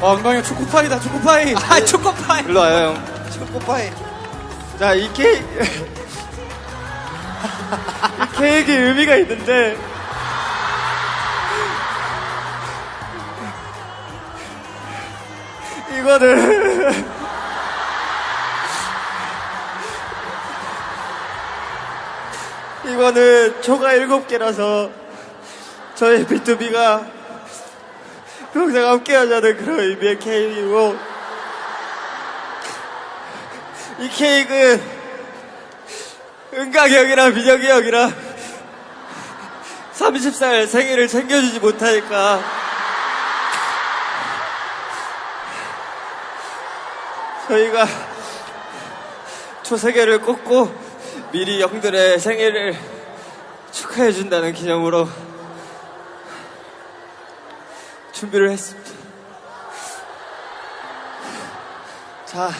아, 엉덩이 초코파이다, 초코파이. 아, 초코파이. 일로 와요, 형. 초코파이. 자, 이 케이크. 이 케이크에 의미가 있는데. 이거는. 이거는 초가 일곱 개라서 저희 B2B가 평생 함께 하자는 그런 의미의 케이크이고. 이 케이크는 은각이 형이랑 민혁이 형이랑 30살 생일을 챙겨주지 못하니까. 저희가 초세계를 꽂고 미리 형들의 생일을 축하해준다는 기념으로 준비를 했습니다. 자,